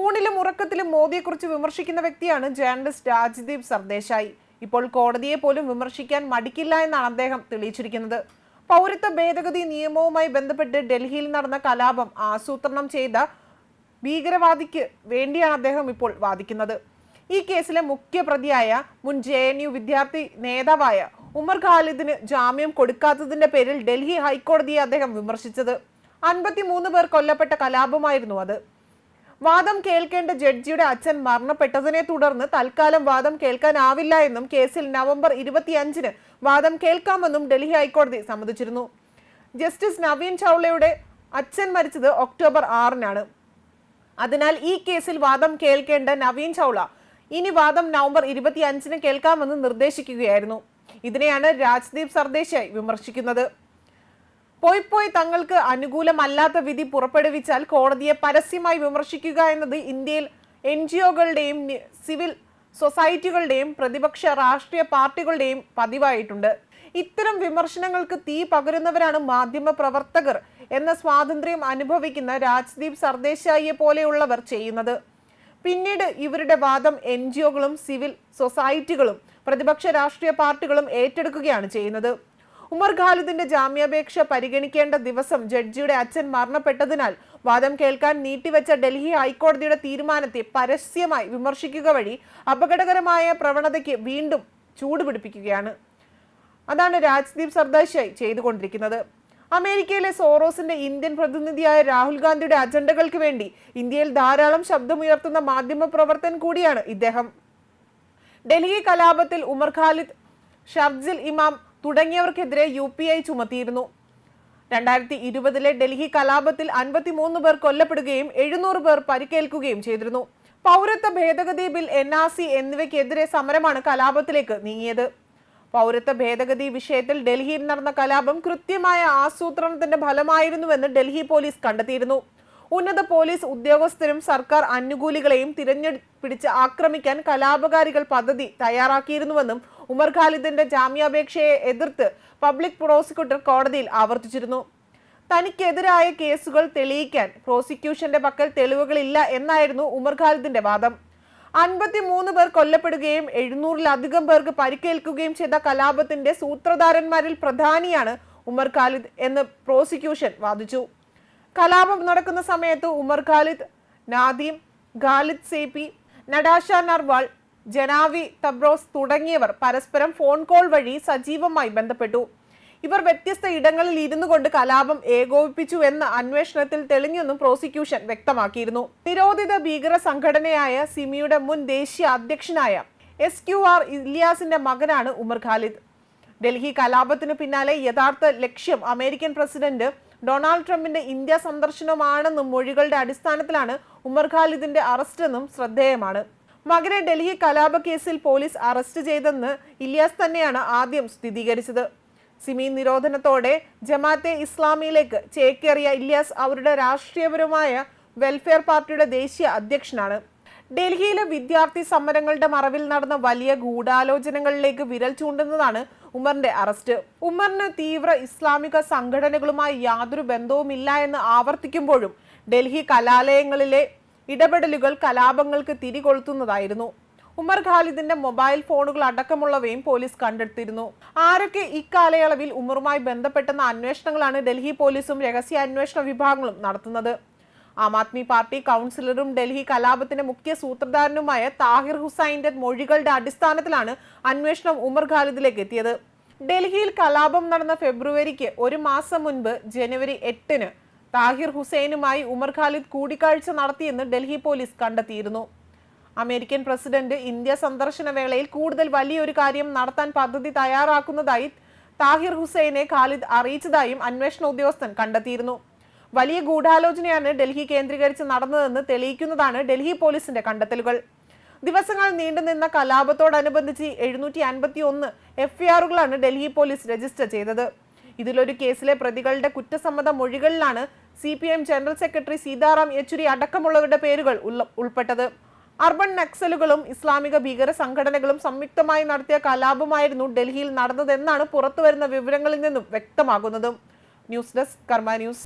ഊണിലും ഉറക്കത്തിലും മോദിയെക്കുറിച്ച് വിമർശിക്കുന്ന വ്യക്തിയാണ് ജേർണലിസ്റ്റ് രാജ്ദീപ് സർദേശായി. ഇപ്പോൾ കോടതിയെ പോലും വിമർശിക്കാൻ മടിക്കില്ല എന്നാണ് അദ്ദേഹം തെളിയിച്ചിരിക്കുന്നത്. പൗരത്വ ഭേദഗതി നിയമവുമായി ബന്ധപ്പെട്ട് ഡൽഹിയിൽ നടന്ന കലാപം ആസൂത്രണം ചെയ്ത ഭീകരവാദിക്ക് വേണ്ടിയാണ് അദ്ദേഹം ഇപ്പോൾ വാദിക്കുന്നത്. ഈ കേസിലെ മുഖ്യ പ്രതിയായ മുൻ ജെ എൻ യു വിദ്യാർത്ഥി നേതാവായ ഉമർ ഖാലിദിന് ജാമ്യം കൊടുക്കാത്തതിന്റെ പേരിൽ ഡൽഹി ഹൈക്കോടതിയെ അദ്ദേഹം വിമർശിച്ചത്. അൻപത്തിമൂന്ന് പേർ കൊല്ലപ്പെട്ട കലാപമായിരുന്നു അത്. വാദം കേൾക്കേണ്ട ജഡ്ജിയുടെ അച്ഛൻ മരണപ്പെട്ടതിനെ തുടർന്ന് തൽക്കാലം വാദം കേൾക്കാനാവില്ല എന്നും കേസിൽ നവംബർ ഇരുപത്തിയഞ്ചിന് വാദം കേൾക്കാമെന്നും ഡൽഹി ഹൈക്കോടതി സമ്മതിച്ചിരുന്നു. ജസ്റ്റിസ് നവീൻ ചൗളയുടെ അച്ഛൻ മരിച്ചത് ഒക്ടോബർ ആറിനാണ്. അതിനാൽ ഈ കേസിൽ വാദം കേൾക്കേണ്ട നവീൻ ചൗള ഇനി വാദം നവംബർ ഇരുപത്തിയഞ്ചിന് കേൾക്കാമെന്ന് നിർദ്ദേശിക്കുകയായിരുന്നു. ഇതിനെയാണ് രാജ്ദീപ് സർദേശായി വിമർശിക്കുന്നത്. പോയി പോയി തങ്ങൾക്ക് അനുകൂലമല്ലാത്ത വിധി പുറപ്പെടുവിച്ചാൽ കോടതിയെ പരസ്യമായി വിമർശിക്കുക എന്നത് ഇന്ത്യയിൽ എൻ ജി ഒകളുടെയും സിവിൽ സൊസൈറ്റികളുടെയും പ്രതിപക്ഷ രാഷ്ട്രീയ പാർട്ടികളുടെയും പതിവായിട്ടുണ്ട്. ഇത്തരം വിമർശനങ്ങൾക്ക് തീ പകരുന്നവരാണ് മാധ്യമ പ്രവർത്തകർ എന്ന സ്വാതന്ത്ര്യം അനുഭവിക്കുന്ന രാജ്ദീപ് സർദേശായിയെ പോലെയുള്ളവർ ചെയ്യുന്നത്. പിന്നീട് ഇവരുടെ വാദം എൻ ജി ഒകളും സിവിൽ സൊസൈറ്റികളും പ്രതിപക്ഷ രാഷ്ട്രീയ പാർട്ടികളും ഏറ്റെടുക്കുകയാണ് ചെയ്യുന്നത്. ഉമർ ഖാലിദിന്റെ ജാമ്യാപേക്ഷ പരിഗണിക്കേണ്ട ദിവസം ജഡ്ജിയുടെ അച്ഛൻ മരണപ്പെട്ടതിനാൽ വാദം കേൾക്കാൻ നീട്ടിവെച്ച ഡൽഹി ഹൈക്കോടതിയുടെ തീരുമാനത്തെ പരസ്യമായി വിമർശിക്കുക വഴി അപകടകരമായ പ്രവണതയ്ക്ക് വീണ്ടും ചൂടുപിടിപ്പിക്കുകയാണ് അതാണ് രാജ്ദീപ് സർദാശായി ചെയ്തുകൊണ്ടിരിക്കുന്നത്. അമേരിക്കയിലെ സോറോസിന്റെ ഇന്ത്യൻ പ്രതിനിധിയായ രാഹുൽ ഗാന്ധിയുടെ അജണ്ടകൾക്ക് വേണ്ടി ഇന്ത്യയിൽ ധാരാളം ശബ്ദമുയർത്തുന്ന മാധ്യമ പ്രവർത്തൻ കൂടിയാണ് ഇദ്ദേഹം. ഡൽഹി കലാപത്തിൽ ഉമർ ഖാലിദ് ഷർജിൽ ഇമാം തുടങ്ങിയവർക്കെതിരെ യു പി ഐ ചുമത്തിയിരുന്നു. രണ്ടായിരത്തി ഇരുപതിലെ ഡൽഹി കലാപത്തിൽ അൻപത്തിമൂന്ന് പേർ കൊല്ലപ്പെടുകയും എഴുന്നൂറ് പേർ പരിക്കേൽക്കുകയും ചെയ്തിരുന്നു. പൗരത്വ ഭേദഗതി ബിൽ എൻ ആർ സി എന്നിവയ്ക്കെതിരെ സമരമാണ് കലാപത്തിലേക്ക് നീങ്ങിയത്. പൗരത്വ ഭേദഗതി വിഷയത്തിൽ ഡൽഹിയിൽ നടന്ന കലാപം കൃത്യമായ ആസൂത്രണത്തിന്റെ ഫലമായിരുന്നുവെന്ന് ഡൽഹി പോലീസ് കണ്ടെത്തിയിരുന്നു. ഉന്നത പോലീസ് ഉദ്യോഗസ്ഥരും സർക്കാർ അനുകൂലികളെയും തിരഞ്ഞെടുപ്പിടിച്ച് ആക്രമിക്കാൻ കലാപകാരികൾ പദ്ധതി തയ്യാറാക്കിയിരുന്നുവെന്നും ഉമർ ഖാലിദിന്റെ ജാമ്യാപേക്ഷയെ എതിർത്ത് പബ്ലിക് പ്രോസിക്യൂട്ടർ കോടതിയിൽ ആവർത്തിച്ചിരുന്നു. തനിക്കെതിരായ കേസുകൾ തെളിയിക്കാൻ പ്രോസിക്യൂഷന്റെ പക്കൽ തെളിവുകളില്ല എന്നായിരുന്നു ഉമർ ഖാലിദിന്റെ വാദം. അൻപത്തിമൂന്ന് പേർ കൊല്ലപ്പെടുകയും എഴുന്നൂറിലധികം പേർക്ക് പരിക്കേൽക്കുകയും ചെയ്ത കലാപത്തിന്റെ സൂത്രധാരന്മാരിൽ പ്രധാനിയാണ് ഉമർ ഖാലിദ് എന്ന് പ്രോസിക്യൂഷൻ വാദിച്ചു. കലാപം നടക്കുന്ന സമയത്ത് ഉമർ ഖാലിദ് നാദീം ഖാലിദ് സേപി നഡാഷ നർവാൾ ജനാവി തബ്രോസ് തുടങ്ങിയവർ പരസ്പരം ഫോൺ കോൾ വഴി സജീവമായി ബന്ധപ്പെട്ടു. ഇവർ വ്യത്യസ്ത ഇടങ്ങളിൽ ഇരുന്നു കൊണ്ട് കലാപം ഏകോപിപ്പിച്ചു എന്ന അന്വേഷണത്തിൽ തെളിഞ്ഞെന്നും പ്രോസിക്യൂഷൻ വ്യക്തമാക്കിയിരുന്നു. നിരോധിത ഭീകര സംഘടനയായ സിമിയുടെ മുൻ ദേശീയ അധ്യക്ഷനായ എസ് ക്യു ആർ ഇലിയാസിന്റെ മകനാണ് ഉമർ ഖാലിദ്. ഡൽഹി കലാപത്തിന് പിന്നാലെ യഥാർത്ഥ ലക്ഷ്യം അമേരിക്കൻ പ്രസിഡന്റ് ഡൊണാൾഡ് ട്രംപിന്റെ ഇന്ത്യ സന്ദർശനമാണെന്നും മൊഴികളുടെ അടിസ്ഥാനത്തിലാണ് ഉമർ ഖാലിദിന്റെ അറസ്റ്റെന്നും ശ്രദ്ധേയമാണ്. മകനെ ഡൽഹി കലാപ കേസിൽ പോലീസ് അറസ്റ്റ് ചെയ്തെന്ന് ഇലിയാസ് തന്നെയാണ് ആദ്യം സ്ഥിരീകരിച്ചത്. സിമി നിരോധനത്തോടെ ജമാഅത്തെ ഇസ്ലാമിയിലേക്ക് ചേക്കേറിയ ഇല്യാസ് അവരുടെ രാഷ്ട്രീയപരമായ വെൽഫെയർ പാർട്ടിയുടെ ദേശീയ അധ്യക്ഷനാണ്. ഡൽഹിയിലെ വിദ്യാർത്ഥി സമരങ്ങളുടെ മറവിൽ നടന്ന വലിയ ഗൂഢാലോചനകളിലേക്ക് വിരൽ ചൂണ്ടുന്നതാണ് ഉമറിന്റെ അറസ്റ്റ്. ഉമറിന് തീവ്ര ഇസ്ലാമിക സംഘടനകളുമായി യാതൊരു ബന്ധവുമില്ല എന്ന് ആവർത്തിക്കുമ്പോഴും ഡൽഹി കലാലയങ്ങളിലെ ഇടപെടലുകൾ കലാപങ്ങൾക്ക് തിരികൊളുത്തുന്നതായിരുന്നു. ഉമർ ഖാലിദിന്റെ മൊബൈൽ ഫോണുകൾ അടക്കമുള്ളവയും പോലീസ് കണ്ടെടുത്തിരുന്നു. ആരൊക്കെ ഇക്കാലയളവിൽ ഉമറുമായി ബന്ധപ്പെട്ടെന്ന അന്വേഷണങ്ങളാണ് ഡൽഹി പോലീസും രഹസ്യ അന്വേഷണ വിഭാഗങ്ങളും നടത്തുന്നത്? ആം ആദ്മി പാർട്ടി കൗൺസിലറും ഡൽഹി കലാപത്തിന്റെ മുഖ്യ സൂത്രധാരനുമായ താഹിർ ഹുസൈന്റെ മൊഴികളുടെ അടിസ്ഥാനത്തിലാണ് അന്വേഷണം ഉമർ ഖാലിദിലേക്ക് എത്തിയത്. ഡൽഹിയിൽ കലാപം നടന്ന ഫെബ്രുവരിക്ക് ഒരു മാസം മുൻപ് ജനുവരി എട്ടിന് താഹിർ ഹുസൈനുമായി ഉമർ ഖാലിദ് കൂടിക്കാഴ്ച നടത്തിയെന്ന് ഡൽഹി പോലീസ് കണ്ടെത്തിയിരുന്നു. അമേരിക്കൻ പ്രസിഡന്റ് ഇന്ത്യ സന്ദർശന വേളയിൽ കൂടുതൽ വലിയൊരു കാര്യം നടത്താൻ പദ്ധതി തയ്യാറാക്കുന്നതായി താഹിർ ഹുസൈനെ ഖാലിദ് അറിയിച്ചതായും അന്വേഷണ ഉദ്യോഗസ്ഥൻ കണ്ടെത്തിയിരുന്നു. വലിയ ഗൂഢാലോചനയാണ് ഡൽഹി കേന്ദ്രീകരിച്ച് നടന്നതെന്ന് തെളിയിക്കുന്നതാണ് ഡൽഹി പോലീസിന്റെ കണ്ടെത്തലുകൾ. ദിവസങ്ങൾ നീണ്ടുനിന്ന കലാപത്തോടനുബന്ധിച്ച് എഴുന്നൂറ്റി അൻപത്തി ഒന്ന് എഫ്ഐആറുകളാണ് ഡൽഹി പോലീസ് രജിസ്റ്റർ ചെയ്തത്. ഇതിലൊരു കേസിലെ പ്രതികളുടെ കുറ്റസമ്മത മൊഴികളിലാണ് C P M general secretary Sitaram Yechury അടക്കമുള്ളവരുടെ പേരുകൾ ഉൾപ്പെട്ടത്. അർബൻ നക്സലുകളും ഇസ്ലാമിക ഭീകര സംഘടനകളും സംയുക്തമായി നടത്തിയ കലാപമായിരുന്നു ഡൽഹിയിൽ നടന്നതെന്നാണ് പുറത്തുവരുന്ന വിവരങ്ങളിൽ നിന്നും വ്യക്തമാകുന്നതും. News desk Karma news.